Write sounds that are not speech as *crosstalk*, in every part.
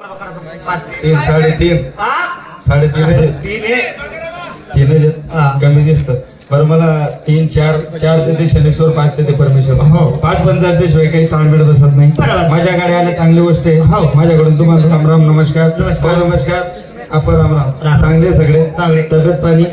तीन साडेतीन साडेतीन. तीन. कमी दिसत बरं मला तीन चार चार ते शनेश्वर पाच ते परमेश्वर हो. पाच पंचायतीशिवाय काही ताळमेळ बसत नाही. माझ्याकडे आले चांगली गोष्ट आहे हो. माझ्याकडून तुम्हाला राम राम नमस्कार नमस्कार. नमस्कार आपण राम राम. चांगले सगळे. तब्येत पाणी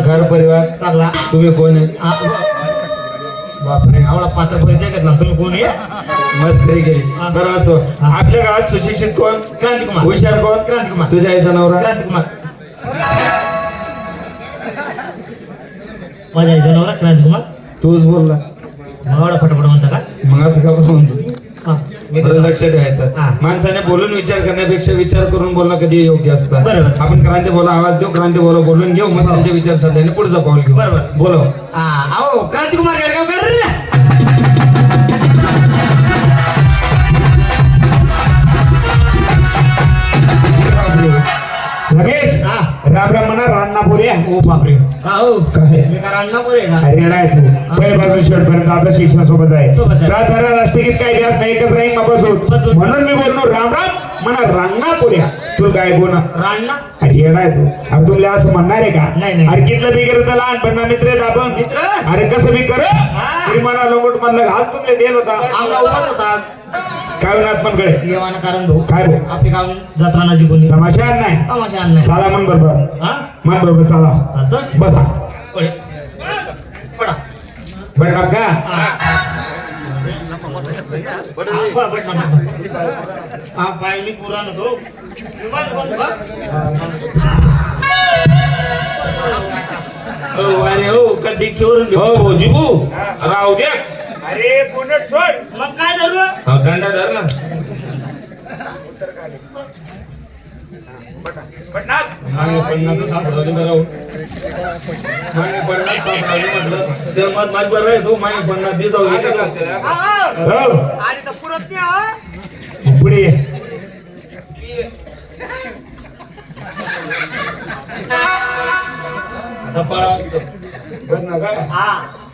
घर परिवार चांगला तुम्ही कोण आहे बापरे आवडा पात्र परिचय घेतला तुम्ही कोण आहे? मस्करी केली हा. बरं असो. हा. आपल्या गावात सुशिक्षित कोण? क्रांतिकुमार. हुशार कोण? क्रांतिकुमार. तुझ्या आईचा नवरा? क्रांतिकुमार. *laughs* माझ्या आईचा नवरा क्रांतिकुमार. तूच बोलला. आवडा फटाफट म्हणता का? मग असं का म्हणतो हा, देतो. लक्ष ठेवायचं. माणसाने बोलून विचार करण्यापेक्षा विचार करून बोलणं कधी योग्य असतं बरोबर. आपण क्रांती बोला आवाज देऊ क्रांती बोला बोलून घेऊ मग हो. त्यांचे विचार साधल्याने पुढचा पाऊल घेऊ बरोबर. बोलो क्रांतिकुमार येडगावकर रमेश. राम राम म्हणा रान्ना बोलूया ओ बापरे. का हो? काय? मी का रांना पोरे का? अरे आहे तू. पहिल्यापासून शेवटपर्यंत आपल्या शिक्षण सोबत आहे. सोबत आहे. राधारा राष्ट्रगीत काय व्यास नाही एकच राहील बसून. बसून म्हणून मी बोललो राम राम म्हणा रांगणा पुऱ्या. तू काय बोला रांना अरे येणार तू. अरे तुला असं म्हणणार आहे का? नाही. अरे कितलं बिगर तर लहानपणा मित्र आहेत आपण. मित्र? अरे कसं मी कर? हा. मला लोंगोट मधलं घास तुमले देल होता. आमला उभाच होता. काय होणार पण कडे येवाना कारण भाऊ. काय भाऊ? आपली गावनी जत्रा नजीक होती तमाशा नाही. तमाशा आण नाही. चला मन बरोबर हा? मन बरोबर चला. चालतोस बसा. पडे. का? हा. पाय मी पुरा नव्हतो. हो अरे हो कधी केवरून हो हो जिबू राहू द्या अरे बोनट सोड. मग काय धरलं गंडा धर उत्तर काय पन्नास म्हटलं. तर मत माझ बरं आहे तो पन्नास दिस आणि तर पुरत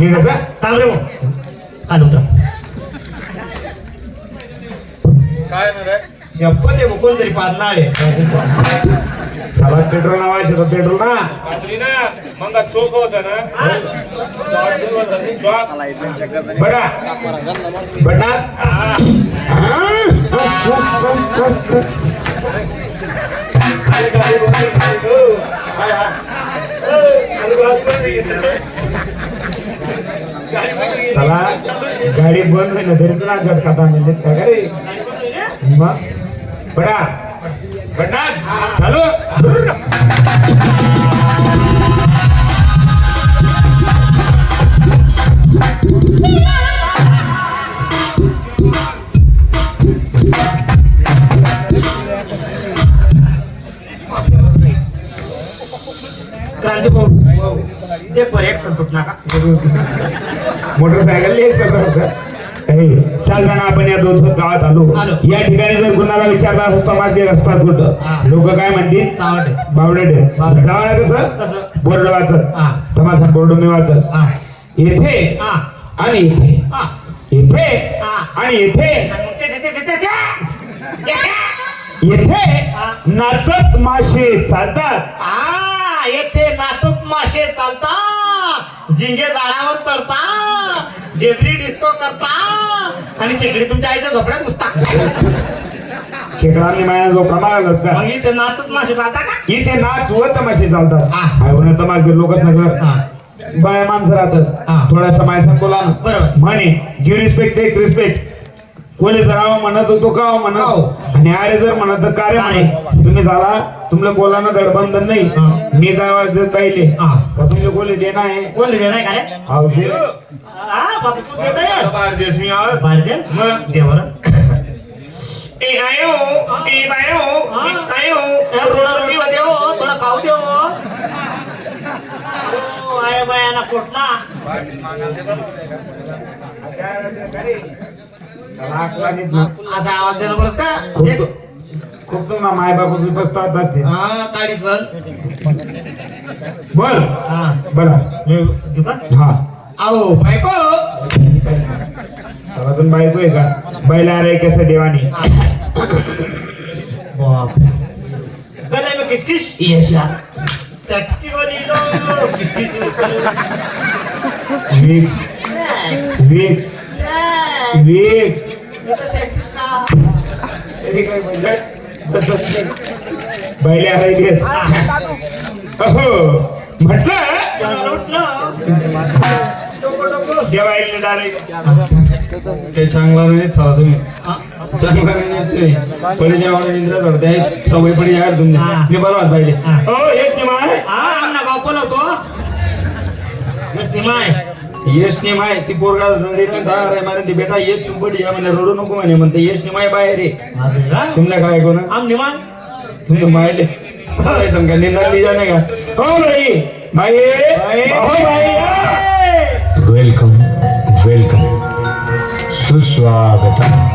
मी कसं तांबरे मग आलो तर काय शपथ आहे मग कोणतरी पाच आहे साला पेट्रोल नावायचं तर पेट्रोल ना पाचवी ना मग चोक होत ना बघा बघणार हा साला गाडी बंद होईल तरी तुला झटका तांदूळ का रे मग बडा बडा चालू ते पर एक मोटरसायकल चालताना आपण या दोन गावात आलो. या ठिकाणी जर कुणाला विचारला असतो माझे रस्ता कुठं? लोक काय म्हणतील? बावडे जावड कसं बोर्ड वाचत. तमासा बोर्ड मी वाचत. येथे आणि इथे. येथे आणि येथे. येथे. नाचत माशे चालतात. मासे चालता झिंगे झाडावर चढता डेबरी डिस्को करता आणि खेकडी तुमच्या आईच्या झोपड्यात घुसता खेकडांनी माया जो प्रमाण असता. मग इथे नाचत मासे चालता का? इथे नाच व तमाशे चालतात. हा. हाय म्हणून तमाशे लोकच नगर हा. बाया माणसं हा. राहतात. थोडासा मायसा बोला ना बरोबर. म्हणे गिव्ह रिस्पेक्ट टेक रिस्पेक्ट कोणी सराव म्हणत होतो का म्हणत? आणि अरे जर म्हणत तर कार्य आहे तुम्ही झाला तुमला बोलाना गडबंधन नाही. मी जावाज पाहिले. का तुमचे कोले देणं आहे कोले देणं आहे मी आवाज देवर थोडा देव. खाऊ आय बायाला पोटला. असा आवाज देणं पडत का खूप एक- खूप तुम्हाला माय बाप पसतात असते हा काढी सर बोल हा. बोला मी घेऊ का? हा. आओ बायको. अजून बायको आहे का? बैला रे कसं देवानी. बाप गले में किस किस? यस यार सेक्स की गोली लो. किस की विक्स विक्स विक्स पहिल्या का गेस अहो म्हटलं जेवायला डायरेक्ट काही चांगला नाही चला तुम्ही चांगला नाही तुम्ही पडे जेव्हा निंद्रा चढते सवय पडी यार तुम्ही मी बरोबर पाहिजे हो येस नाही हा. आमना गाव बोलवतो यस निमाय यश ने माय ती पोरगा दार आहे मारे ती बेटा येच चुंबडी या म्हणे रडू नको म्हणे म्हणते यश ने माय बाहेर का? तुमल्या काय कोण आम निमाय तुम्ही मायले काय समजा निंदाली जाणे का? हो बाई. हो बाई. वेलकम. वेलकम. सुस्वागतम.